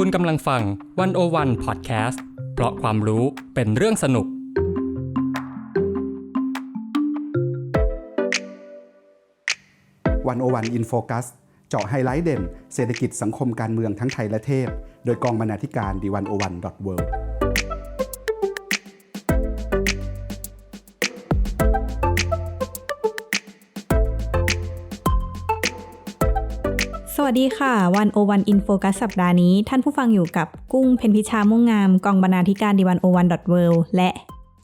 คุณกำลังฟังวันโอวันพอดแคสต์เพราะความรู้เป็นเรื่องสนุก วันโอวันอินโฟคัสเจาะไฮไลท์เด่น เศรษฐกิจสังคมการเมืองทั้งไทยและเทพ โดยกองบรรณาธิการดีวันโอวันดอทเวิ วัสดีค่ะวันโอวันอินโฟกัสสัปดาห์นี้ ท่านผู้ฟังอยู่กับกุ้งเพนพิชาม่วงงาม กองบรรณาธิการดีวันโอวันดอทเและ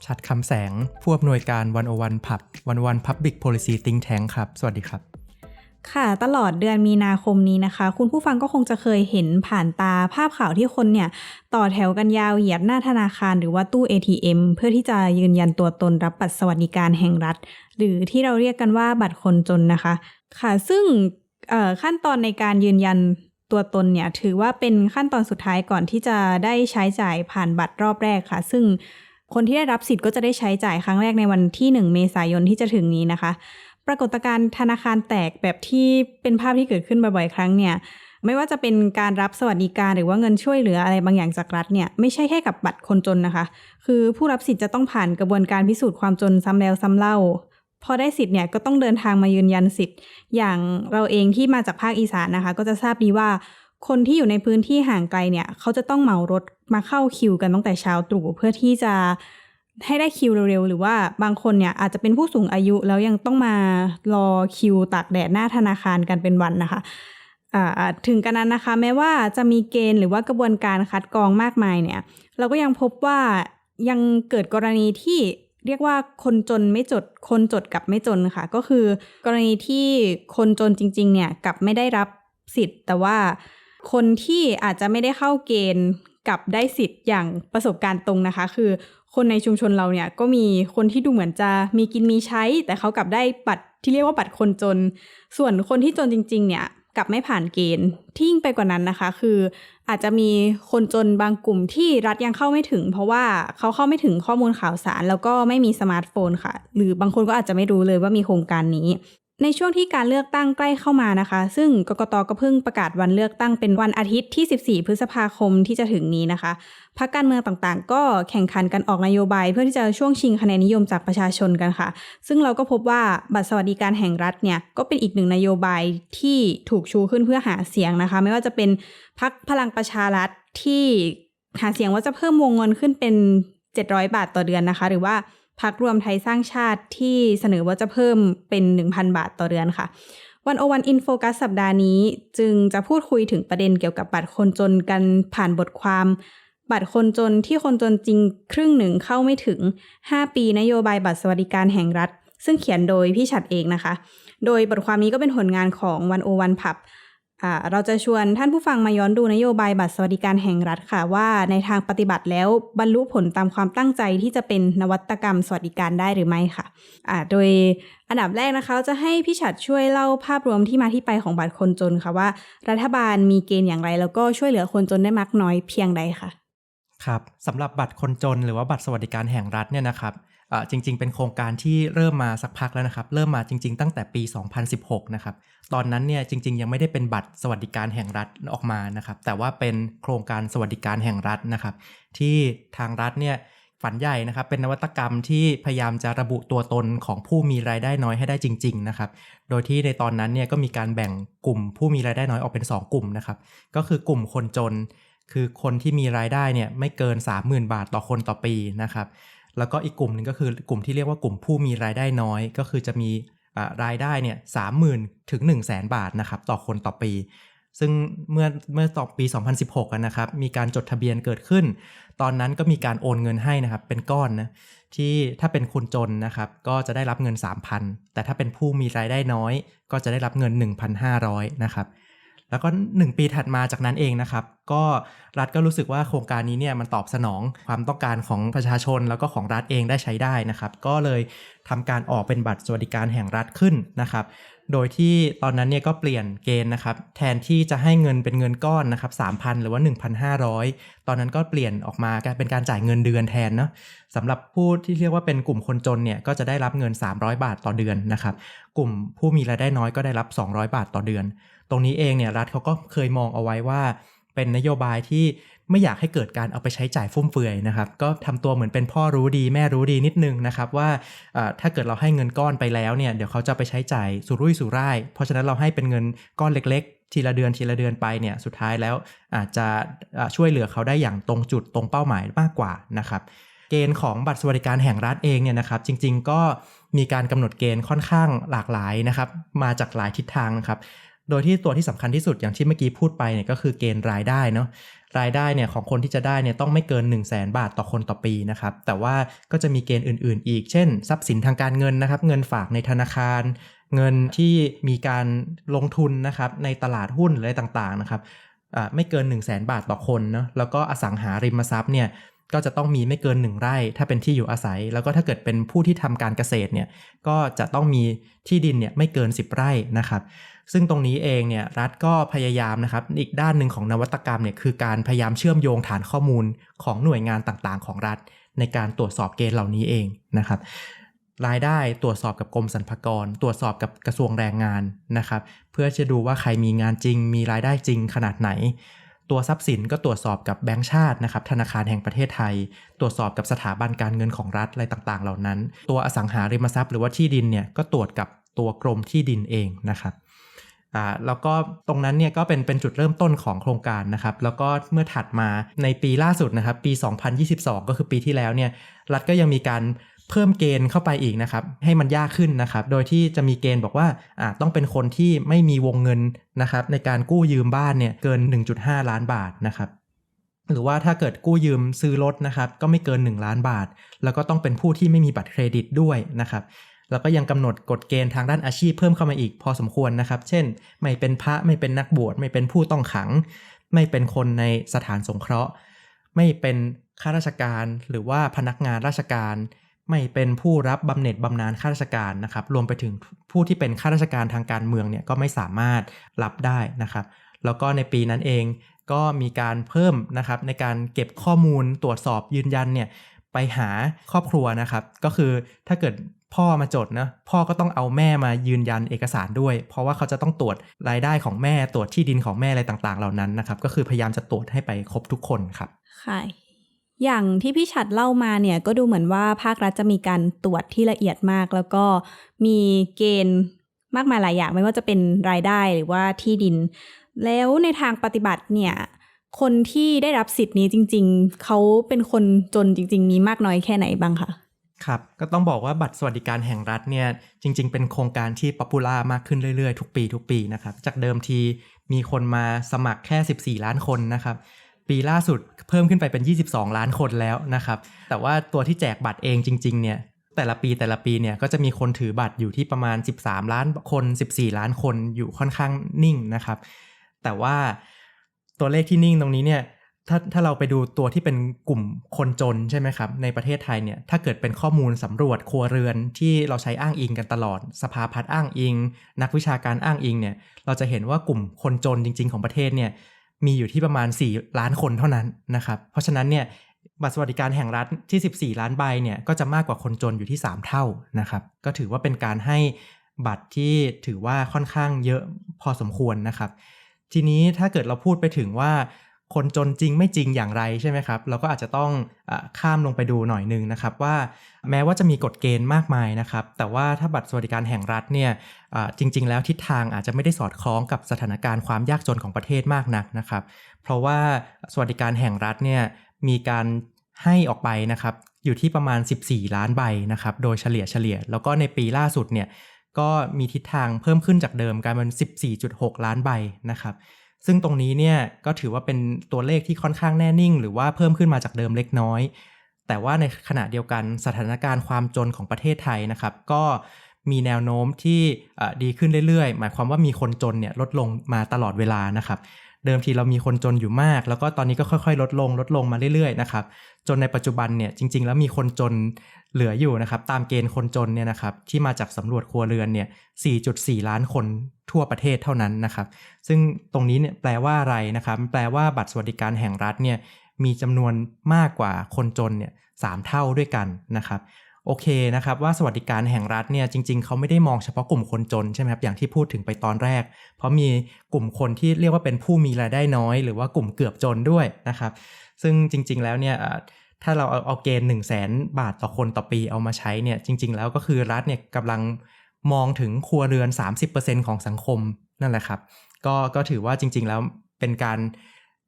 ชัดคำแสง ผู้อำนวยการวันโอวันพับวันวันพับบิกโพลิซีติงแทงครับ สวัสดีครับ ค่ะตลอดเดือนมีนาคมนี้นะคะ คุณผู้ฟังก็คงจะเคยเห็นผ่านตาภาพข่าวที่คนเนี่ย ต่อแถวกันยาวเหยียดหน้าธนาคารหรือว่าตู้ ATM เพื่อที่จะยืนยันตัวตนรับบัตรสวัสดิการแห่งรัฐ หรือที่เราเรียกกันว่าบัตรคนจนนะคะ ค่ะซึ่ง ขั้นตอนในการยืนยันตัวตนเนี่ยถือว่าเป็นขั้นตอนสุดท้ายก่อนที่จะได้ใช้จ่ายผ่านบัตรรอบแรกค่ะ ซึ่งคนที่ได้รับสิทธิ์ก็จะได้ใช้จ่ายครั้งแรกในวันที่ 1 เมษายนที่จะถึงนี้นะคะ ปรากฏการณ์ธนาคารแตกแบบที่เป็นภาพที่เกิดขึ้นบ่อยๆ ครั้งเนี่ยไม่ว่าจะเป็นการรับสวัสดิการหรือว่าเงินช่วยเหลืออะไรบางอย่างจากรัฐเนี่ยไม่ใช่แค่กับบัตรคนจนนะคะ คือผู้รับสิทธิ์จะต้องผ่านกระบวนการพิสูจน์ความจนซ้ำแล้วซ้ำเล่า พอได้สิทธิ์เนี่ยก็ต้องเดินทางมายืนยันสิทธิ์ อย่างเราเองที่มาจากภาคอีสานนะคะ ก็จะทราบดีว่าคนที่อยู่ในพื้นที่ห่างไกลเนี่ยเขาจะต้องเหมารถมาเข้าคิวกันตั้งแต่เช้าตรู่เพื่อที่จะให้ได้คิวเร็วๆ หรือว่าบางคนเนี่ยอาจจะเป็นผู้สูงอายุแล้วยังต้องมารอคิวตากแดดหน้าธนาคารกันเป็นวันนะคะถึงกันนั้นนะคะ แม้ว่าจะมีเกณฑ์หรือว่ากระบวนการคัดกรองมากมายเนี่ย เราก็ยังพบว่ายังเกิดกรณีที่ เรียกว่าคนจนไม่จด คนจดกับไม่จนค่ะ ก็คือกรณีที่คนจนจริง ๆ เนี่ยกับไม่ได้รับสิทธิ์ แต่ว่าคนที่อาจจะไม่ได้เข้าเกณฑ์กับได้สิทธิ์อย่างประสบการณ์ตรงนะคะ คือคนในชุมชนเราเนี่ยก็มีคนที่ดูเหมือนจะมีกินมีใช้ แต่เขากลับได้บัตรที่เรียกว่าบัตรคนจน ส่วนคนที่จนจริง ๆ เนี่ย กับไม่ผ่านเกณฑ์ที่ยิ่งไปกว่านั้นนะคะ คืออาจจะมีคนจนบางกลุ่มที่รัฐยังเข้าไม่ถึง เพราะว่าเขาเข้าไม่ถึงข้อมูลข่าวสาร แล้วก็ไม่มีสมาร์ทโฟนค่ะ หรือบางคนก็อาจจะไม่รู้เลยว่ามีโครงการนี้ ในช่วงที่การเลือกตั้งใกล้เข้ามานะคะ ซึ่งกกตก็เพิ่งประกาศวันเลือกตั้งเป็นวันอาทิตย์ที่ 14 พฤษภาคมที่จะถึงนี้นะคะพรรคการเมืองต่างๆ ก็แข่งขันกันออกนโยบาย เพื่อที่จะช่วงชิงคะแนนนิยมจากประชาชนกันค่ะ ซึ่งเราก็พบว่าบัตรสวัสดิการแห่งรัฐเนี่ยก็เป็นอีกหนึ่งนโยบายที่ถูกชูขึ้นเพื่อหาเสียงนะคะ ไม่ว่าจะเป็นพรรคพลังประชารัฐที่หาเสียงว่าจะเพิ่มวงเงินขึ้นเป็น 700 บาทต่อเดือนนะคะ หรือว่า พักรวมไทยสร้างชาติที่เสนอว่าจะเพิ่มเป็น 1,000 บาทต่อเดือนค่ะวันโอวันอินโฟกัสสัปดาห์นี้จึงจะพูดคุยถึงประเด็นเกี่ยวกับบัตรคนจนกันผ่านบทความ บัตรคนจนที่คนจนจริงครึ่งหนึ่งเข้าไม่ถึง 5 ปีนโยบายบัตรสวัสดิการแห่งรัฐ ซึ่งเขียนโดยพี่ฉัดเองนะคะ โดยบทความนี้ก็เป็นผลงานของวันโอวันพับ เราจะชวนท่านผู้ฟังมาย้อนดูนโยบายบัตรสวัสดิการแห่งรัฐค่ะ ว่าในทางปฏิบัติแล้วบรรลุผลตามความตั้งใจที่จะเป็นนวัตกรรมสวัสดิการได้หรือไม่ค่ะโดยอันดับแรกนะคะจะให้พี่ฉัดช่วยเล่าภาพรวมที่มาที่ไปของบัตรคนจนค่ะว่า รัฐบาลมีเกณฑ์อย่างไร แล้วก็ช่วยเหลือคนจนได้มากน้อยเพียงใดค่ะครับสำหรับบัตรคนจนหรือว่าบัตรสวัสดิการแห่งรัฐเนี่ยนะครับ จริง ๆ เป็นโครงการที่เริ่มมาสักพักแล้วนะครับ เริ่มมาจริง ๆ ตั้งแต่ปี 2016 นะครับ ตอนนั้นเนี่ยจริง ๆ ยังไม่ได้เป็นบัตรสวัสดิการแห่งรัฐออกมานะครับ แต่ว่าเป็นโครงการสวัสดิการแห่งรัฐนะครับ ที่ทางรัฐเนี่ยฝันใหญ่นะครับ เป็นนวัตกรรมที่พยายามจะระบุตัวตนของผู้มีรายได้น้อยให้ได้จริง ๆ นะครับ โดยที่ในตอนนั้นเนี่ยก็มีการแบ่งกลุ่มผู้มีรายได้น้อยออกเป็น 2 กลุ่มนะครับ ก็คือกลุ่มคนจน คือคนที่มีรายได้เนี่ยไม่เกิน 30,000 บาทต่อคนต่อปีนะครับ แล้วก็อีกกลุ่มหนึ่งก็คือกลุ่มที่เรียกว่ากลุ่มผู้มีรายได้น้อย ก็คือจะมีรายได้เนี่ยสามหมื่นถึง1 0 0 0 0แสนบาทนะครับต่อคนต่อปี ซึ่งเมื่อเมื่อต่อปี 2016นะครับมีการจดทะเบียนเกิดขึ้น ตอนนั้นก็มีการโอนเงินให้นะครับเป็นก้อนนะที่ถ้าเป็นคนจนนะครับก็จะได้รับเงิน 3,000 แต่ถ้าเป็นผู้มีรายได้น้อย ก็จะได้รับเงิน 1,500นะครับ แล้วก็ 1 ปีถัดมาจากนั้นเองนะครับ ก็รัฐก็รู้สึกว่าโครงการนี้เนี่ยมันตอบสนองความต้องการของประชาชนแล้วก็ของรัฐเองได้ใช้ได้นะครับ ก็เลยทำการออกเป็นบัตรสวัสดิการแห่งรัฐขึ้นนะครับ โดยที่ตอนนั้นเนี่ยก็เปลี่ยนเกณฑ์นะครับ แทนที่จะให้เงินเป็นเงินก้อนนะครับ3,000 หรือว่า 1,500 ตอนนั้นก็เปลี่ยนออกมาเป็นการจ่ายเงินเดือนแทนเนาะสำหรับผู้ที่เรียกว่าเป็นกลุ่มคนจนเนี่ยก็จะได้รับเงิน 300 บาทต่อเดือนนะครับ กลุ่มผู้มีรายได้น้อยก็ได้รับ 200 บาทต่อเดือน ตรงนี้เองเนี่ยรัฐเขาก็เคยมองเอาไว้ว่า เป็นนโยบายที่ไม่อยากให้เกิดการเอาไปใช้จ่ายฟุ่มเฟือยนะครับ ก็ทำตัวเหมือนเป็นพ่อรู้ดีแม่รู้ดีนิดนึงนะครับว่าถ้าเกิดเราให้เงินก้อนไปแล้วเนี่ยเดี๋ยวเขาจะไปใช้จ่ายสุรุ่ยสุร่าย เพราะฉะนั้นเราให้เป็นเงินก้อนเล็กๆทีละเดือนทีละเดือนไปเนี่ยสุดท้ายแล้วอาจจะช่วยเหลือเขาได้อย่างตรงจุดตรงเป้าหมายมากกว่านะครับ เกณฑ์ของบัตรสวัสดิการแห่งรัฐเองเนี่ยนะครับ จริง ๆ ก็มีการกำหนดเกณฑ์ค่อนข้างหลากหลายนะครับ มาจากหลายทิศทางนะครับ โดยที่ตัวที่สำคัญที่สุดอย่างที่เมื่อกี้พูดไปเนี่ยก็คือเกณฑ์รายได้เนาะรายได้เนี่ยของคนที่จะได้เนี่ยต้องไม่เกิน 1 0 0 0 0แบาทต่อคนต่อปีนะครับ แต่ว่าก็จะมีเกณฑ์อื่น ๆ อีก เช่น ทรัพย์สินทางการเงินนะครับ เงินฝากในธนาคาร เงินที่มีการลงทุนนะครับในตลาดหุ้นหรืออะไรต่างๆนะครับไม่เกิน 1 0 0 0 0แบาทต่อคนเนาะแล้วก็อสังหาริมทรัพย์เนี่ย ก็จะต้องมีไม่เกิน 1 ไร่ ถ้าเป็นที่อยู่อาศัย แล้วก็ถ้าเกิดเป็นผู้ที่ทำการเกษตรเนี่ยก็จะต้องมีที่ดินเนี่ยไม่เกิน 10 ไร่นะครับ ซึ่งตรงนี้เองเนี่ยรัฐก็พยายามนะครับอีกด้านหนึ่งของนวัตกรรมเนี่ยคือการพยายามเชื่อมโยงฐานข้อมูลของหน่วยงานต่างๆ ของรัฐ ในการตรวจสอบเกณฑ์เหล่านี้เองนะครับรายได้ตรวจสอบกับกรมสรรพากร ตรวจสอบกับกระทรวงแรงงานนะครับ เพื่อจะดูว่าใครมีงานจริง มีรายได้จริงขนาดไหน ตัวทรัพย์สินก็ตรวจสอบกับแบงก์ชาตินะครับธนาคารแห่งประเทศไทย ตรวจสอบกับสถาบันการเงินของรัฐอะไรต่างๆ เหล่านั้น ตัวอสังหาริมทรัพย์หรือว่าที่ดินเนี่ยก็ตรวจกับตัวกรมที่ดินเองนะครับอ่าแล้วก็ตรงนั้นเนี่ยก็เป็นเป็นจุดเริ่มต้นของโครงการนะครับแล้วก็เมื่อถัดมาในปีล่าสุดนะครับปี 2022 ก็คือปีที่แล้วเนี่ยรัฐก็ยังมีการ เพิ่มเกณฑ์เข้าไปอีกนะครับ ให้มันยากขึ้นนะครับ โดยที่จะมีเกณฑ์บอกว่าอ่าต้องเป็นคนที่ไม่มีวงเงินนะครับ ในการกู้ยืมบ้านเนี่ยเกิน 1.5 ล้านบาทนะครับ หรือว่าถ้าเกิดกู้ยืมซื้อรถนะครับ ก็ไม่เกิน 1 ล้านบาท แล้วก็ต้องเป็นผู้ที่ไม่มีบัตรเครดิตด้วยนะครับแล้วก็ยังกำหนดกฎเกณฑ์ทางด้านอาชีพเพิ่มเข้ามาอีกพอสมควรนะครับ เช่น ไม่เป็นพระไม่เป็นนักบวชไม่เป็นผู้ต้องขัง ไม่เป็นคนในสถานสงเคราะห์ ไม่เป็นข้าราชการหรือว่าพนักงานราชการ ไม่เป็นผู้รับบำเหน็จบำนาญข้าราชการนะครับ รวมไปถึงผู้ที่เป็นข้าราชการทางการเมืองเนี่ยก็ไม่สามารถรับได้นะครับ แล้วก็ในปีนั้นเองก็มีการเพิ่มนะครับในการเก็บข้อมูลตรวจสอบยืนยันเนี่ยไปหาครอบครัวนะครับ ก็คือถ้าเกิดพ่อมาจดนะพ่อก็ต้องเอาแม่มายืนยันเอกสารด้วย เพราะว่าเขาจะต้องตรวจรายได้ของแม่ตรวจที่ดินของแม่อะไรต่างๆ เหล่านั้นนะครับ ก็คือพยายามจะตรวจให้ไปครบทุกคนครับค่ะ อย่างที่พี่ฉัดเล่ามาเนี่ยก็ดูเหมือนว่าภาครัฐจะมีการตรวจที่ละเอียดมาก แล้วก็มีเกณฑ์มากมายหลายอย่างไม่ว่าจะเป็นรายได้หรือว่าที่ดิน แล้วในทางปฏิบัติเนี่ยคนที่ได้รับสิทธิ์นี้จริง ๆ เขาเป็นคนจนจริง ๆ มีมากน้อยแค่ไหนบ้างคะครับ ก็ต้องบอกว่าบัตรสวัสดิการแห่งรัฐเนี่ยจริง ๆ เป็นโครงการที่ป๊อปปูล่ามากขึ้นเรื่อยๆ ทุกปีทุกปีนะครับ จากเดิมทีมีคนมาสมัครแค่ 14 ล้านคนนะครับ ปีล่าสุด เพิ่มขึ้นไปเป็น 22 ล้านคนแล้วนะครับ แต่ว่าตัวที่แจกบัตรเองจริง ๆ เนี่ย แต่ละปีแต่ละปีเนี่ยก็จะมีคนถือบัตรอยู่ที่ประมาณ 13 ล้านคน 14 ล้านคนอยู่ค่อนข้างนิ่งนะครับ แต่ว่าตัวเลขที่นิ่งตรงนี้เนี่ยถ้าถ้าเราไปดูตัวที่เป็นกลุ่มคนจนใช่ไหมครับ ในประเทศไทยเนี่ยถ้าเกิดเป็นข้อมูลสำรวจครัวเรือนที่เราใช้อ้างอิงกันตลอด สภาพัฒน์อ้างอิง นักวิชาการอ้างอิงเนี่ยเราจะเห็นว่ากลุ่มคนจนจริง ๆ ของประเทศเนี่ย มีอยู่ที่ประมาณ 4 ล้านคนเท่านั้นนะครับ เพราะฉะนั้นเนี่ยบัตรสวัสดิการแห่งรัฐที่ 14 ล้านใบเนี่ยก็จะมากกว่าคนจนอยู่ที่ 3 เท่านะครับ ก็ถือว่าเป็นการให้บัตรที่ถือว่าค่อนข้างเยอะพอสมควรนะครับ ทีนี้ถ้าเกิดเราพูดไปถึงว่า คนจนจริงไม่จริงอย่างไรใช่ไหมครับ เราก็อาจจะต้องอข้ามลงไปดูหน่อยหนึ่งนะครับ ว่าแม้ว่าจะมีกฎเกณฑ์มากมายนะครับ แต่ว่าถ้าบัตรสวัสดิการแห่งรัฐเนี่ยจริง ๆ แล้วทิศทางอาจจะไม่ได้สอดคล้องกับสถานการณ์ความยากจนของประเทศมากนักนะครับ เพราะว่าสวัสดิการแห่งรัฐเนี่ยมีการให้ออกไปนะครับอยู่ที่ประมาณ 14 ล้านใบนะครับ โดยเฉลี่ยเฉลี่ย แล้วก็ในปีล่าสุดเนี่ยก็มีทิศทางเพิ่มขึ้นจากเดิมกลายเป็น 14.6 ล้านใบนะครับ ซึ่งตรงนี้เนี่ยก็ถือว่าเป็นตัวเลขที่ค่อนข้างแน่นิ่ง หรือว่าเพิ่มขึ้นมาจากเดิมเล็กน้อย แต่ว่าในขณะเดียวกันสถานการณ์ความจนของประเทศไทยนะครับ ก็มีแนวโน้มที่ดีขึ้นเรื่อยๆ หมายความว่ามีคนจนเนี่ยลดลงมาตลอดเวลานะครับ เดิมทีเรามีคนจนอยู่มาก แล้วก็ตอนนี้ก็ค่อยๆ ลดลงลดลงมาเรื่อยๆนะครับจนในปัจจุบันเนี่ยจริง ๆ แล้วมีคนจนเหลืออยู่นะครับตามเกณฑ์คนจนเนี่ยนะครับที่มาจากสำรวจครัวเรือนเนี่ย 4.4 ล้านคนทั่วประเทศเท่านั้นนะครับซึ่งตรงนี้เนี่ยแปลว่าอะไรนะครับแปลว่าบัตรสวัสดิการแห่งรัฐเนี่ยมีจำนวนมากกว่าคนจนเนี่ยสามเท่าด้วยกันนะครับ โอเคนะครับว่าสวัสดิการแห่งรัฐเนี่ยจริง ๆเขาไม่ได้มองเฉพาะกลุ่มคนจนใช่ไหมครับอย่างที่พูดถึงไปตอนแรก เพราะมีกลุ่มคนที่เรียกว่าเป็นผู้มีรายได้น้อย หรือว่ากลุ่มเกือบจนด้วยนะครับ ซึ่งจริง ๆ แล้วเนี่ยถ้าเราเอาเอาเกณฑ์ 1 0 0 0 0แบาทต่อคนต่อปีเอามาใช้เนี่ยจริง ๆ แล้วก็คือรัฐเนี่ยกำลังมองถึงครัวเรือน 30%ของสังคมนั่นแหละครับ ก็ก็ถือว่าจริง ๆ แล้วเป็นการ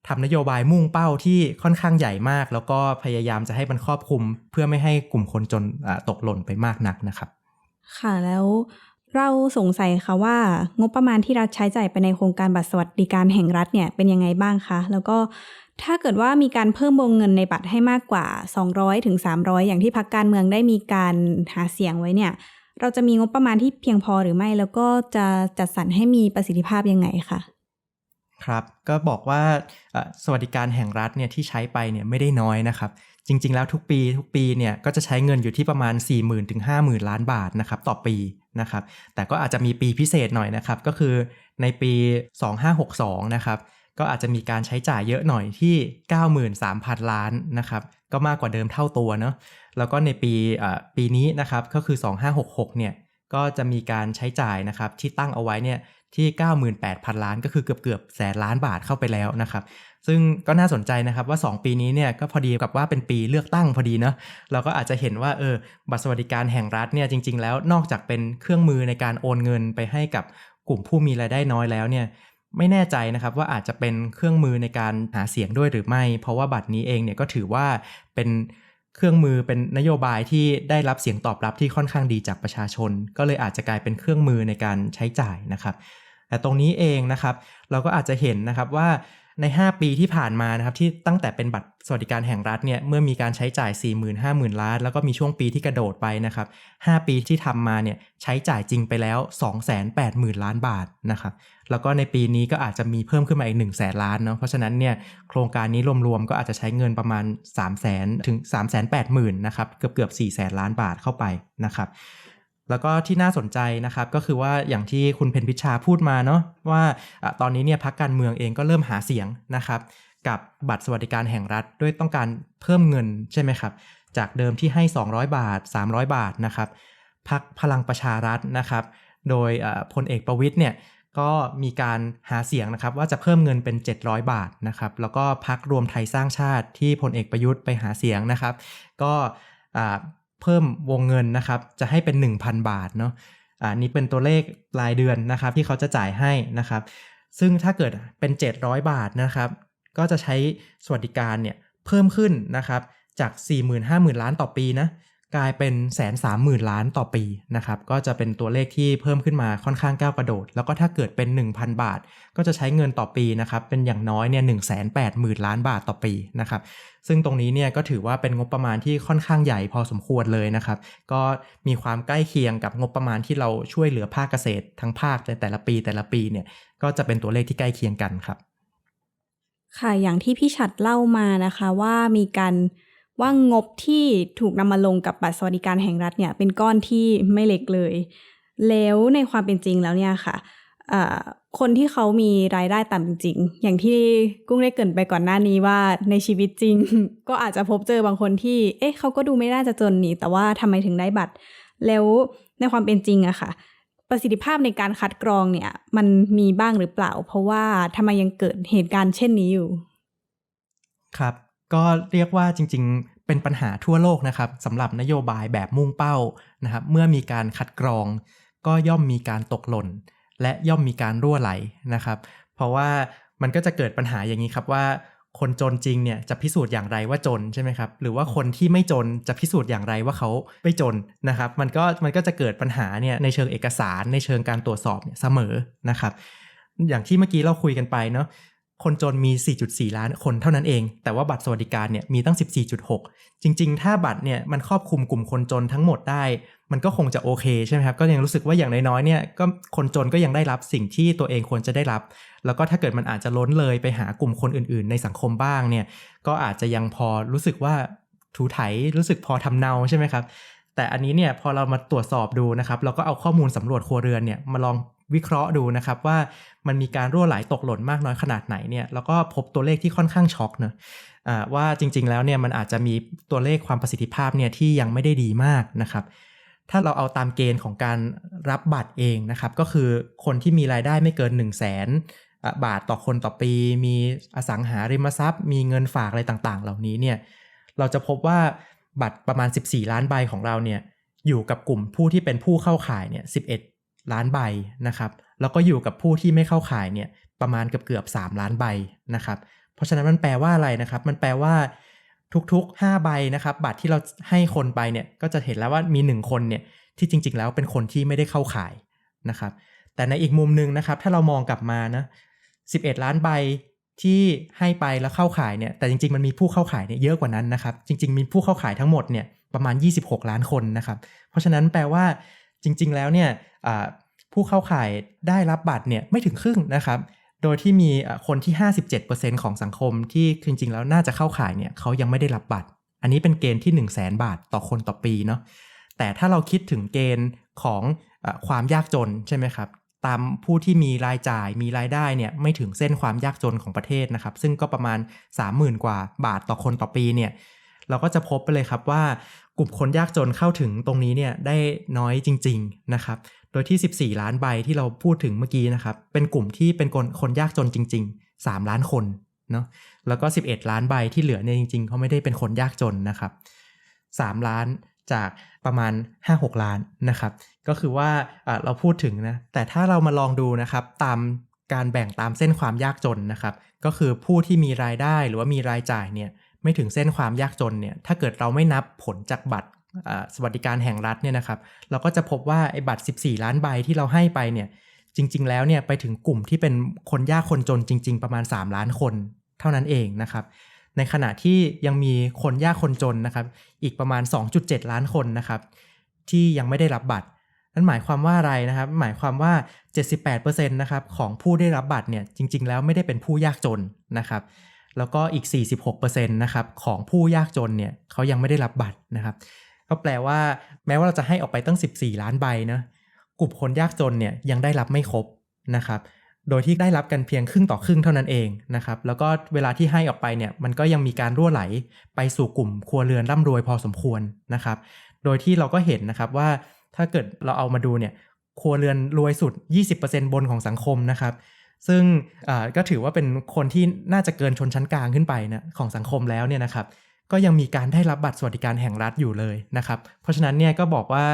ทำนโยบายมุ่งเป้าที่ค่อนข้างใหญ่มาก แล้วก็พยายามจะให้มันครอบคลุม เพื่อไม่ให้กลุ่มคนจนตกหล่นไปมากนักนะครับ ค่ะแล้วเราสงสัยค่ะว่างบประมาณที่รัฐใช้จ่ายไปในโครงการบัตรสวัสดิการแห่งรัฐเนี่ยเป็นยังไงบ้างคะ แล้วก็ถ้าเกิดว่ามีการเพิ่มวงเงินในบัตรให้มากกว่า 200ถึง300 อย่างที่พักการเมืองได้มีการหาเสียงไว้เนี่ย เราจะมีงบประมาณที่เพียงพอหรือไม่ แล้วก็จะจัดสรรให้มีประสิทธิภาพยังไงคะ ครับก็บอกว่าสวัสดิการแห่งรัฐเนี่ยที่ใช้ไปเนี่ยไม่ได้น้อยนะครับ จริง ๆ แล้วทุกปีทุกปีเนี่ยก็จะใช้เงินอยู่ที่ประมาณ 4 0 0 0 0ถึง50,000 ล้านบาทนะครับต่อปีนะครับแต่ก็อาจจะมีปีพิเศษหน่อยนะครับ ก็คือในปี 2562นะครับก็อาจจะมีการใช้จ่ายเยอะหน่อยที่ 93,000 ล้านนะครับก็มากกว่าเดิมเท่าตัวเนาะแล้วก็ในปีปีนี้นะครับก็คือ 2566เนี่ย ก็จะมีการใช้จ่ายนะครับที่ตั้งเอาไว้เนี่ยที่ 98,000 ล้านก็คือเกือบเกือบแสนล้านบาทเข้าไปแล้วนะครับ ซึ่งก็น่าสนใจนะครับว่า 2 ปีนี้เนี่ยก็พอดีกับว่าเป็นปีเลือกตั้งพอดีเนาะเราก็อาจจะเห็นว่าเออบัตรสวัสดิการแห่งรัฐเนี่ยจริง ๆ แล้วนอกจากเป็นเครื่องมือในการโอนเงินไปให้กับกลุ่มผู้มีรายได้น้อยแล้วเนี่ยไม่แน่ใจนะครับว่าอาจจะเป็นเครื่องมือในการหาเสียงด้วยหรือไม่ เพราะว่าบัตรนี้เองเนี่ยก็ถือว่าเป็น เครื่องมือเป็นนโยบายที่ได้รับเสียงตอบรับที่ค่อนข้างดีจากประชาชน ก็เลยอาจจะกลายเป็นเครื่องมือในการใช้จ่ายนะครับ แต่ตรงนี้เองนะครับ เราก็อาจจะเห็นนะครับว่า ใน 5 ปีที่ผ่านมานะครับที่ตั้งแต่เป็นบัตรสวัสดิการแห่งรัฐเนี่ยเมื่อมีการใช้จ่าย 4 0 0 0 0 5 0,000 ล้าน แล้วก็มีช่วงปีที่กระโดดไปนะครับ5ปีที่ทำมาเนี่ยใช้จ่ายจริงไปแล้ว 280,000 ล้านบาทนะครับแล้วก็ในปีนี้ก็อาจจะมีเพิ่มขึ้นมาอีก 1 0 0 0 0แสนล้านเนาะเพราะฉะนั้นเนี่ยโครงการนี้รวมๆก็อาจจะใช้เงินประมาณ 3 0 0 0 0 0 ถึง 3 8 0 0 0 0 นะครับเกือบเกือบ4 0 0แสนล้านบาทเข้าไปนะครับ แล้วก็ที่น่าสนใจนะครับก็คือว่าอย่างที่คุณเพนพิชชาพูดมาเนาะว่าตอนนี้เนี่ยพักการเมืองเองก็เริ่มหาเสียงนะครับ กับบัตรสวัสดิการแห่งรัฐด้วยต้องการเพิ่มเงินใช่ไหมครับ จากเดิมที่ให้ 200 บาท 300 บาทนะครับพักพลังประชารัฐนะครับ โดยพลเอกประวิทย์เนี่ยก็มีการหาเสียงนะครับว่าจะเพิ่มเงินเป็น 700 บาทนะครับ แล้วก็พักรวมไทยสร้างชาติที่พลเอกประยุทธ์ไปหาเสียงนะครับ ก็ เพิ่มวงเงินนะครับจะให้เป็น 1,000 บาทเนาะอ่านี่เป็นตัวเลขรายเดือนนะครับที่เขาจะจ่ายให้นะครับ ซึ่งถ้าเกิดเป็น 700 บาทนะครับ ก็จะใช้สวัสดิการเนี่ยเพิ่มขึ้นนะครับจาก 45,000 ล้านต่อปีนะ กลายเป็นแสนสามหมื่นล้านต่อปีนะครับก็จะเป็นตัวเลขที่เพิ่มขึ้นมาค่อนข้างก้าวกระโดด แล้วก็ถ้าเกิดเป็น 1,000 บาท ก็จะใช้เงินต่อปีนะครับเป็นอย่างน้อยเนี่ยหนึ่งแสนแปดหมื่นล้านบาทต่อปีนะครับซึ่งตรงนี้เนี่ยก็ถือว่าเป็นงบประมาณที่ค่อนข้างใหญ่พอสมควรเลยนะครับก็มีความใกล้เคียงกับงบประมาณที่เราช่วยเหลือภาคเกษตรทั้งภาคในแต่ละปีแต่ละปีเนี่ยก็จะเป็นตัวเลขที่ใกล้เคียงกันครับค่ะอย่างที่พี่ฉัดเล่ามานะคะว่ามีการ ว่างบที่ถูกนำมาลงกับบัตรสวัสดิการแห่งรัฐเนี่ยเป็นก้อนที่ไม่เล็กเลย แล้วในความเป็นจริงแล้วเนี่ยค่ะคนที่เขามีรายได้ต่ำจริงๆอย่างที่กุ้งได้เกินไปก่อนหน้านี้ว่าในชีวิตจริง ก็อาจจะพบเจอบางคนที่ เอ๊ะเขาก็ดูไม่น่าจะจนนี่ แต่ว่าทำไมถึงได้บัตร แล้วในความเป็นจริงอะค่ะ ประสิทธิภาพในการคัดกรองเนี่ย มันมีบ้างหรือเปล่า เพราะว่าทำไมยังเกิดเหตุการณ์เช่นนี้อยู่ ครับ ก็เรียกว่าจริง ๆ เป็นปัญหาทั่วโลกนะครับสำหรับนโยบายแบบมุ่งเป้านะครับ เมื่อมีการคัดกรอง ก็ย่อมมีการตกหล่น และย่อมมีการรั่วไหลนะครับ เพราะว่ามันก็จะเกิดปัญหาอย่างนี้ครับว่าคนจนจริงเนี่ยจะพิสูจน์อย่างไรว่าจนใช่ไหมครับ หรือว่าคนที่ไม่จนจะพิสูจน์อย่างไรว่าเขาไม่จนนะครับ มันก็มันก็จะเกิดปัญหาเนี่ยในเชิงเอกสารในเชิงการตรวจสอบเนี่ยเสมอนะครับ อย่างที่เมื่อกี้เราคุยกันไปเนาะ คนจนมี 4.4 ล้านคนเท่านั้นเอง แต่ว่าบัตรสวัสดิการเนี่ยมีตั้ง 14.6 จริง ๆ ถ้าบัตรเนี่ยมันครอบคลุมกลุ่มคนจนทั้งหมดได้ มันก็คงจะโอเคใช่ไหมครับ ก็ยังรู้สึกว่าอย่างน้อยๆ เนี่ยก็คนจนก็ยังได้รับสิ่งที่ตัวเองควรจะได้รับ แล้วก็ถ้าเกิดมันอาจจะล้นเลยไปหากลุ่มคนอื่น ๆ ในสังคมบ้างเนี่ย ก็อาจจะยังพอรู้สึกว่าถูไถรู้สึกพอทำเนาใช่ไหมครับ แต่อันนี้เนี่ยพอเรามาตรวจสอบดูนะครับ เราก็เอาข้อมูลสำรวจครัวเรือนเนี่ยมาลอง วิเคราะห์ดูนะครับว่ามันมีการรั่วไหลตกหล่นมากน้อยขนาดไหนเนี่ยแล้วก็พบตัวเลขที่ค่อนข้างช็อกเนอะว่าจริงๆแล้วเนี่ยมันอาจจะมีตัวเลขความประสิทธิภาพเนี่ยที่ยังไม่ได้ดีมากนะครับถ้าเราเอาตามเกณฑ์ของการรับบัตรเองนะครับก็คือคนที่มีรายได้ไม่เกิน 1 0 0 0 0แสนบาทต่อคนต่อปี มีอสังหาริมทรัพย์ มีเงินฝากอะไรต่างๆ เหล่านี้เนี่ยเราจะพบว่าบัตรประมาณ 14 ล้านใบของเราเนี่ยอยู่กับกลุ่มผู้ที่เป็นผู้เข้าข่ายเนี่ย ล้านใบนะครับ แล้วก็อยู่กับผู้ที่ไม่เข้าข่ายเนี่ยประมาณเกือบเกือบ3ล้านใบนะครับ เพราะฉะนั้นมันแปลว่าอะไรนะครับ มันแปลว่าทุกๆ 5 ใบนะครับ บัตรที่เราให้คนไปเนี่ยก็จะเห็นแล้วว่ามี 1 คนเนี่ยที่จริง ๆ แล้วเป็นคนที่ไม่ได้เข้าข่ายนะครับ แต่ในอีกมุมหนึ่งนะครับ ถ้าเรามองกลับมานะ11 ล้านใบที่ให้ไปแล้วเข้าข่ายเนี่ย แต่จริง ๆ มันมีผู้เข้าข่ายเนี่ยเยอะกว่านั้นนะครับ จริง ๆ มีผู้เข้าข่ายทั้งหมดเนี่ยประมาณ 26 ล้านคนนะครับ เพราะฉะนั้นแปลว่า จริง ๆ แล้วเนี่ยผู้เข้าข่ายได้รับบัตรเนี่ยไม่ถึงครึ่งนะครับ โดยที่มีคนที่ 57%ของสังคมที่จริง ๆ แล้วน่าจะเข้าข่ายเนี่ยเขายังไม่ได้รับบัตร อันนี้เป็นเกณฑ์ที่ 1 0 0 0 0แบาทต่อคนต่อปีเนาะแต่ถ้าเราคิดถึงเกณฑ์ของอความยากจนใช่ไหมครับตามผู้ที่มีรายจ่ายมีรายได้เนี่ยไม่ถึงเส้นความยากจนของประเทศนะครับ ซึ่งก็ประมาณ 30,000 กว่าบาทต่อคนต่อปีเนี่ยเราก็จะพบไปเลยครับว่า กลุ่มคนยากจนเข้าถึงตรงนี้เนี่ยได้น้อยจริง ๆ นะครับ โดยที่ 14 ล้านใบที่เราพูดถึงเมื่อกี้นะครับ เป็นกลุ่มที่เป็นคนคนยากจนจริง ๆ 3 ล้านคนเนาะ แล้วก็ 11 ล้านใบที่เหลือเนี่ยจริงๆเขาไม่ได้เป็นคนยากจนนะครับ 3 ล้านจากประมาณ 5-6 ล้านนะครับ ก็คือว่าเราพูดถึงนะ แต่ถ้าเรามาลองดูนะครับตามการแบ่งตามเส้นความยากจนนะครับ ก็คือผู้ที่มีรายได้หรือว่ามีรายจ่ายเนี่ย ไม่ถึงเส้นความยากจนเนี่ยถ้าเกิดเราไม่นับผลจากบัตรสวัสดิการแห่งรัฐเนี่ยนะครับเราก็จะพบว่าไอ้บัตร 14 ล้านใบที่เราให้ไปเนี่ยจริง ๆ แล้วเนี่ยไปถึงกลุ่มที่เป็นคนยากคนจนจริง ๆ ประมาณ 3 ล้านคนเท่านั้นเองนะครับในขณะที่ยังมีคนยากคนจนนะครับอีกประมาณ 2.7 ล้านคนนะครับที่ยังไม่ได้รับบัตร นั่นหมายความว่าอะไรนะครับ หมายความว่า 78%นะครับของผู้ได้รับบัตรเนี่ยจริง ๆ แล้วไม่ได้เป็นผู้ยากจนนะครับ แล้วก็อีก 46%นะครับของผู้ยากจนเนี่ยเขายังไม่ได้รับบัตรนะครับ ก็แปลว่าแม้ว่าเราจะให้ออกไปตั้ง 14 ล้านใบนะกลุ่มคนยากจนเนี่ยยังได้รับไม่ครบนะครับ โดยที่ได้รับกันเพียงครึ่งต่อครึ่งเท่านั้นเองนะครับ แล้วก็เวลาที่ให้ออกไปเนี่ยมันก็ยังมีการรั่วไหลไปสู่กลุ่มครัวเรือนร่ำรวยพอสมควรนะครับ โดยที่เราก็เห็นนะครับว่าถ้าเกิดเราเอามาดูเนี่ยครัวเรือนรวยสุด 20%บนของสังคมนะครับ ซึ่งก็ถือว่าเป็นคนที่น่าจะเกินชนชั้นกลางขึ้นไปนะของสังคมแล้วเนี่ยนะครับ ก็ยังมีการได้รับบัตรสวัสดิการแห่งรัฐอยู่เลยนะครับ เพราะฉะนั้นเนี่ยก็บอกว่า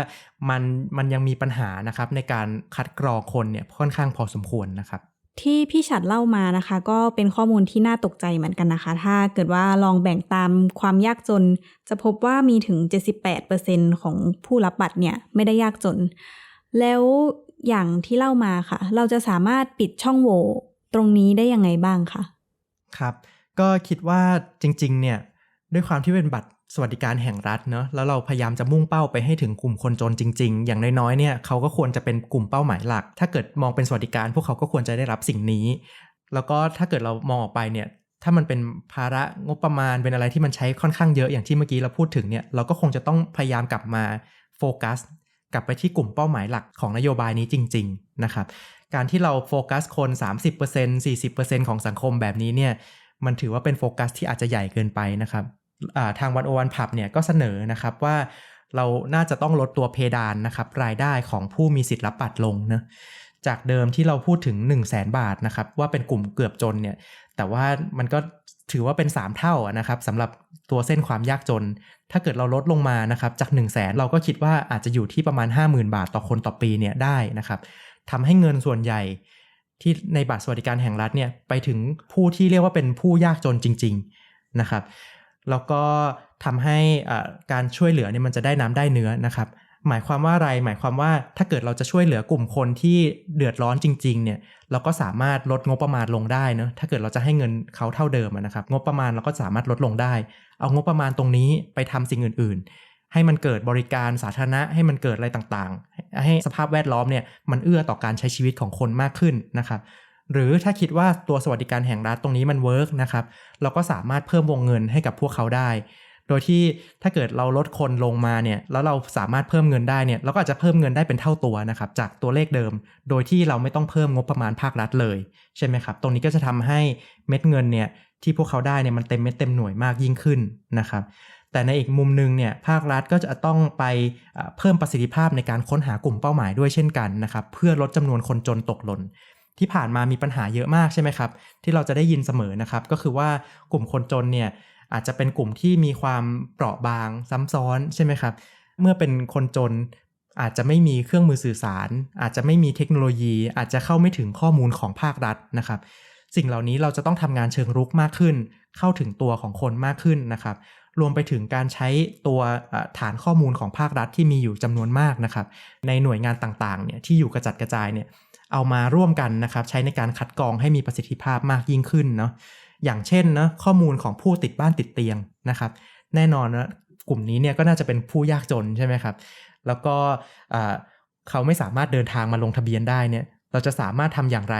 มันมันยังมีปัญหานะครับในการคัดกรองคนเนี่ยค่อนข้างพอสมควรนะครับที่พี่ฉัดเล่ามานะคะ ก็เป็นข้อมูลที่น่าตกใจเหมือนกันนะคะ ถ้าเกิดว่าลองแบ่งตามความยากจน จะพบว่ามีถึง 78%ของผู้รับบัตรเนี่ยไม่ได้ยากจน แล้ว อย่างที่เล่ามาค่ะ เราจะสามารถปิดช่องโหว่ตรงนี้ได้ยังไงบ้างคะครับก็คิดว่าจริง ๆ เนี่ยด้วยความที่เป็นบัตรสวัสดิการแห่งรัฐเนาะแล้วเราพยายามจะมุ่งเป้าไปให้ถึงกลุ่มคนจนจริง ๆ อย่างน้อยๆเนี่ยเขาก็ควรจะเป็นกลุ่มเป้าหมายหลัก ถ้าเกิดมองเป็นสวัสดิการ พวกเขาก็ควรจะได้รับสิ่งนี้ แล้วก็ถ้าเกิดเรามองออกไปเนี่ยถ้ามันเป็นภาระงบประมาณเป็นอะไรที่มันใช้ค่อนข้างเยอะอย่างที่เมื่อกี้เราพูดถึงเนี่ยเราก็คงจะต้องพยายามกลับมาโฟกัส กลับไปที่กลุ่มเป้าหมายหลักของนโยบายนี้จริง ๆ นะครับ การที่เราโฟกัสคน 30% 40%ของสังคมแบบนี้เนี่ยมันถือว่าเป็นโฟกัสที่อาจจะใหญ่เกินไปนะครับทางวันโอวันผับเนี่ยก็เสนอนะครับว่าเราน่าจะต้องลดตัวเพดานนะครับรายได้ของผู้มีสิทธิ์รับบัตรลงนะ จากเดิมที่เราพูดถึง 1 0 0 0 0แบาทนะครับว่าเป็นกลุ่มเกือบจนเนี่ยแต่ว่ามันก็ถือว่าเป็น 3 เท่านะครับสำหรับตัวเส้นความยากจน ถ้าเกิดเราลดลงมานะครับจาก 1 0 0 0 0แสนเราก็คิดว่าอาจจะอยู่ที่ประมาณ 50,000 บาทต่อคนต่อปีเนี่ยได้นะครับทำให้เงินส่วนใหญ่ที่ในบัตรสวัสดิการแห่งรัฐเนี่ยไปถึงผู้ที่เรียกว่าเป็นผู้ยากจนจริง ๆนะครับ แล้วก็ทำให้การช่วยเหลือเนี่ยมันจะได้น้ำได้เนื้อนะครับ หมายความว่าอะไร หมายความว่าถ้าเกิดเราจะช่วยเหลือกลุ่มคนที่เดือดร้อนจริงๆเนี่ยเราก็สามารถลดงบประมาณลงได้นะถ้าเกิดเราจะให้เงินเขาเท่าเดิมนะครับ งบประมาณเราก็สามารถลดลงได้ เอางบประมาณตรงนี้ไปทำสิ่งอื่น ๆ ให้มันเกิดบริการสาธารณะให้มันเกิดอะไรต่างๆ ให้สภาพแวดล้อมเนี่ยมันเอื้อต่อการใช้ชีวิตของคนมากขึ้นนะครับหรือถ้าคิดว่าตัวสวัสดิการแห่งรัฐตรงนี้มันเวิร์กนะครับ เราก็สามารถเพิ่มวงเงินให้กับพวกเขาได้ โดยที่ถ้าเกิดเราลดคนลงมาเนี่ยแล้วเราสามารถเพิ่มเงินได้เนี่ยเราก็อาจจะเพิ่มเงินได้เป็นเท่าตัวนะครับจากตัวเลขเดิม โดยที่เราไม่ต้องเพิ่มงบประมาณภาครัฐเลยใช่ไหมครับตรงนี้ก็จะทำให้เม็ดเงินเนี่ยที่พวกเขาได้เนี่ยมันเต็มเม็ดเต็มหน่วยมากยิ่งขึ้นนะครับแต่ในอีกมุมหนึงเนี่ยภาครัฐก็จะต้องไปเอ่อเพิ่มประสิทธิภาพในการค้นหากลุ่มเป้าหมายด้วยเช่นกันนะครับเพื่อลดจำนวนคนจนตกหล่นที่ผ่านมามีปัญหาเยอะมากใช่ไหมครับที่เราจะได้ยินเสมอนะครับก็คือว่ากลุ่มคนจนเนี่ย อาจจะเป็นกลุ่มที่มีความเปราะบางซ้ำซ้อนใช่ไหมครับ เมื่อเป็นคนจนอาจจะไม่มีเครื่องมือสื่อสาร อาจจะไม่มีเทคโนโลยี อาจจะเข้าไม่ถึงข้อมูลของภาครัฐนะครับ สิ่งเหล่านี้เราจะต้องทำงานเชิงรุกมากขึ้น เข้าถึงตัวของคนมากขึ้นนะครับ รวมไปถึงการใช้ตัวฐานข้อมูลของภาครัฐที่มีอยู่จำนวนมากนะครับ ในหน่วยงานต่างๆเนี่ยที่อยู่กระจัดกระจายเนี่ยเอามาร่วมกันนะครับ ใช้ในการคัดกรองให้มีประสิทธิภาพมากยิ่งขึ้นเนาะ อย่างเช่นนะข้อมูลของผู้ติดบ้านติดเตียงนะครับ แน่นอนนะกลุ่มนี้เนี่ยก็น่าจะเป็นผู้ยากจนใช่ไหมครับ แล้วก็เขาไม่สามารถเดินทางมาลงทะเบียนได้เนี่ยเราจะสามารถทำอย่างไร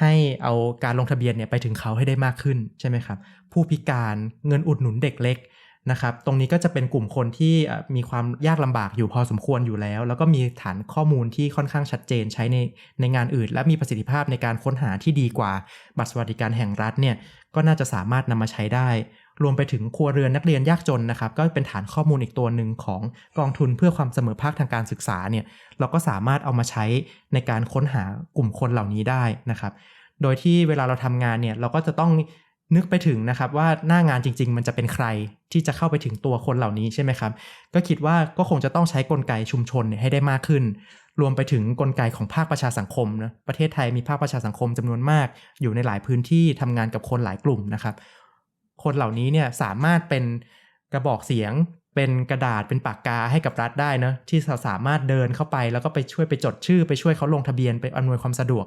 ให้เอาการลงทะเบียนเนี่ยไปถึงเขาให้ได้มากขึ้นใช่ไหมครับ ผู้พิการเงินอุดหนุนเด็กเล็ก นะครับตรงนี้ก็จะเป็นกลุ่มคนที่มีความยากลำบากอยู่พอสมควรอยู่แล้ว แล้วก็มีฐานข้อมูลที่ค่อนข้างชัดเจนใช้ในในงานอื่น และมีประสิทธิภาพในการค้นหาที่ดีกว่าบัตรสวัสดิการแห่งรัฐเนี่ยก็น่าจะสามารถนำมาใช้ได้ รวมไปถึงครัวเรือนนักเรียนยากจนนะครับ ก็เป็นฐานข้อมูลอีกตัวหนึ่งของกองทุนเพื่อความเสมอภาคทางการศึกษาเนี่ยเราก็สามารถเอามาใช้ในการค้นหากลุ่มคนเหล่านี้ได้นะครับโดยที่เวลาเราทำงานเนี่ยเราก็จะต้อง นึกไปถึงนะครับว่าหน้างานจริง ๆ มันจะเป็นใครที่จะเข้าไปถึงตัวคนเหล่านี้ใช่ไหมครับ ก็คิดว่าก็คงจะต้องใช้กลไกชุมชนให้ได้มากขึ้น รวมไปถึงกลไกของภาคประชาสังคมนะประเทศไทยมีภาคประชาสังคมจำนวนมาก อยู่ในหลายพื้นที่ทำงานกับคนหลายกลุ่มนะครับ คนเหล่านี้เนี่ยสามารถเป็นกระบอกเสียงเป็นกระดาษเป็นปากกาให้กับรัฐได้เนะที่สามารถเดินเข้าไปแล้วก็ไปช่วยไปจดชื่อ ไปช่วยเขาลงทะเบียนไปอำนวยความสะดวก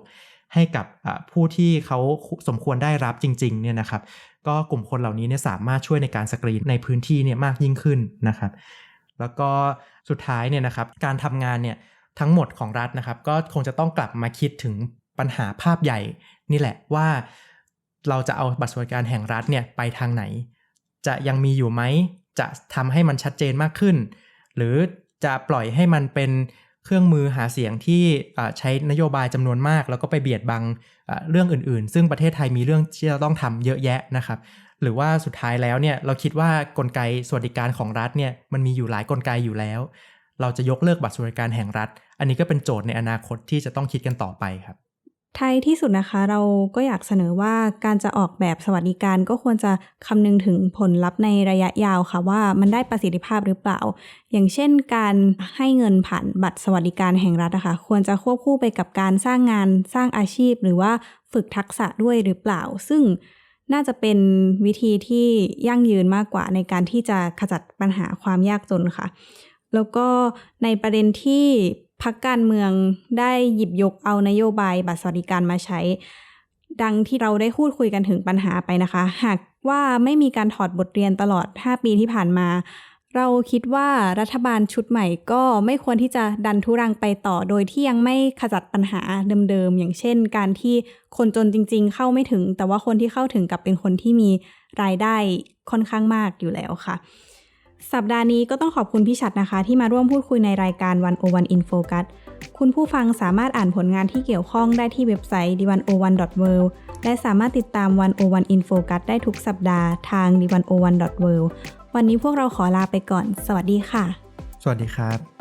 ให้กับผู้ที่เขาสมควรได้รับจริงๆเนี่ยนะครับก็กลุ่มคนเหล่านี้เนี่ยสามารถช่วยในการสกรีนในพื้นที่เนี่ยมากยิ่งขึ้นนะครับ แล้วก็สุดท้ายเนี่ยนะครับการทำงานเนี่ยทั้งหมดของรัฐนะครับก็คงจะต้องกลับมาคิดถึงปัญหาภาพใหญ่นี่แหละว่าเราจะเอาบัตรสวัสดิการแห่งรัฐเนี่ยไปทางไหน จะยังมีอยู่ไหมจะทำให้มันชัดเจนมากขึ้น หรือจะปล่อยให้มันเป็น เครื่องมือหาเสียงที่ใช้นโยบายจำนวนมาก แล้วก็ไปเบียดบังเรื่องอื่นๆ ซึ่งประเทศไทยมีเรื่องที่จะต้องทำเยอะแยะนะครับหรือว่าสุดท้ายแล้วเนี่ยเราคิดว่ากลไกสวัสดิการของรัฐเนี่ยมันมีอยู่หลายกลไกอยู่แล้ว เราจะยกเลิกบัตรสวัสดิการแห่งรัฐ อันนี้ก็เป็นโจทย์ในอนาคตที่จะต้องคิดกันต่อไปครับ ท้ายที่สุดนะคะเราก็อยากเสนอว่าการจะออกแบบสวัสดิการก็ควรจะคำนึงถึงผลลัพธ์ในระยะยาวค่ะว่ามันได้ประสิทธิภาพหรือเปล่า อย่างเช่นการให้เงินผ่านบัตรสวัสดิการแห่งรัฐนะคะควรจะควบคู่ไปกับการสร้างงานสร้างอาชีพ หรือว่าฝึกทักษะด้วยหรือเปล่า ซึ่งน่าจะเป็นวิธีที่ยั่งยืนมากกว่าในการที่จะขจัดปัญหาความยากจนค่ะ แล้วก็ในประเด็นที่ พักการเมืองได้หยิบยกเอานโยบายบัตรสวัสดิการมาใช้ ดังที่เราได้พูดคุยกันถึงปัญหาไปนะคะ หากว่าไม่มีการถอดบทเรียนตลอด 5 ปีที่ผ่านมา เราคิดว่ารัฐบาลชุดใหม่ก็ไม่ควรที่จะดันทุรังไปต่อ โดยที่ยังไม่ขจัดปัญหาเดิมๆ อย่างเช่น การที่คนจนจริง ๆ เข้าไม่ถึง แต่ว่าคนที่เข้าถึงกับเป็นคนที่มีรายได้ค่อนข้างมากอยู่แล้วค่ะ สัปดาห์นี้ก็ต้องขอบคุณพี่ชัดนะคะ ที่มาร่วมพูดคุยในรายการ101 in focus คุณผู้ฟังสามารถอ่านผลงานที่เกี่ยวข้องได้ที่เว็บไซต์ d101.world และสามารถติดตาม101 in focus ได้ทุกสัปดาห์ทาง d101.world วันนี้พวกเราขอลาไปก่อน สวัสดีค่ะ สวัสดีครับ